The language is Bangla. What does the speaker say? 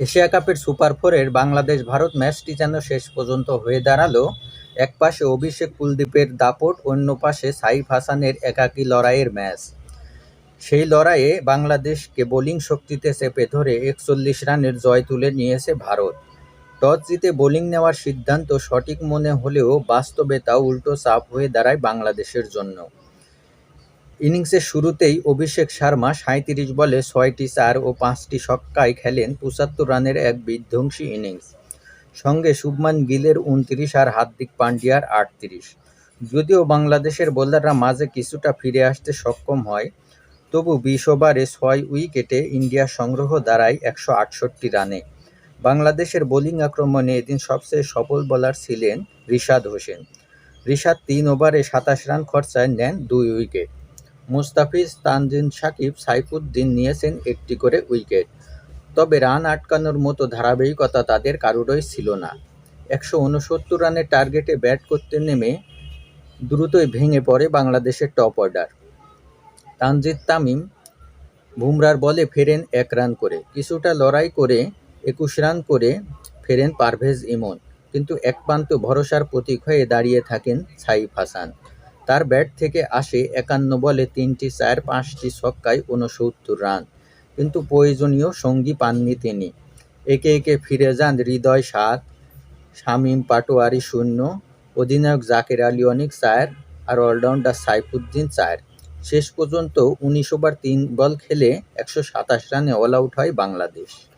এশিয়া কাপের সুপার ফোরের বাংলাদেশ ভারত ম্যাচটি যেন শেষ পর্যন্ত হয়ে দাঁড়াল একপাশে অভিষেক কুলদীপের দাপট, অন্য পাশে সাইফ হাসানের একাকী লড়াইয়ের ম্যাচ। সেই লড়াইয়ে বাংলাদেশকে বোলিং শক্তিতে চেপে ধরে একচল্লিশ রানের জয় তুলে নিয়েছে ভারত। টস জিতে বোলিং নেওয়ার সিদ্ধান্ত সঠিক মনে হলেও বাস্তবে তা উল্টো চাপ হয়ে দাঁড়ায় বাংলাদেশের জন্য। ইনিংসের শুরুতেই অভিষেক শর্মা সাঁইত্রিশ বলে ছয়টি চার ও পাঁচটি ছক্কায় খেলেন পঁচাত্তর রানের এক বিধ্বংসী ইনিংস। সঙ্গে শুভমান গিলের উনত্রিশ আর হার্দিক পান্ডিয়ার আটত্রিশ। যদিও বাংলাদেশের বোলাররা মাঝে কিছুটা ফিরে আসতে সক্ষম হয়, তবু বিশ ওভারে ছয় উইকেটে ইন্ডিয়ার সংগ্রহ দাঁড়ায় একশো আটষট্টি রানে। বাংলাদেশের বোলিং আক্রমণে এদিন সবচেয়ে সফল বোলার ছিলেন রিশাদ হোসেন। রিশাদ তিন ওভারে সাতাশ রান খরচায় নেন দুই উইকেট। মুস্তাফিজ তানজিন সাকিব সাইফুদ্দিন নিয়েছেন একটি করে উইকেট। তবে রান আটকানোর মতো ধারাবাহিকতা তাদের কারোরই ছিল না। একশো উনসত্তর রানের টার্গেটে ব্যাট করতে নেমে দ্রুতই ভেঙে পড়ে বাংলাদেশের টপ অর্ডার। তানজিদ তামিম বুমরার বলে ফেরেন এক রান করে। কিছুটা লড়াই করে, একুশ রান করে ফেরেন পারভেজ ইমন। কিন্তু একপান্ত ভরসার প্রতীক হয়ে দাঁড়িয়ে থাকেন সাইফ হাসান। তার ব্যাট থেকে আসে একান্ন বলে তিনটি চার, পাঁচটি ছক্কায় ঊনসত্তর রান। কিন্তু প্রয়োজনীয় সঙ্গী পাননি তিনি। একে একে ফিরে যান হৃদয় সাত, শামীম পাটোয়ারি শূন্য, অধিনায়ক জাকের আলী অনেক চার আর অলরাউন্ডার সাইফুদ্দিন চার। শেষ পর্যন্ত উনিশ ওভার তিন বল খেলে একশো সাতাশ রানে অল আউট হয় বাংলাদেশ।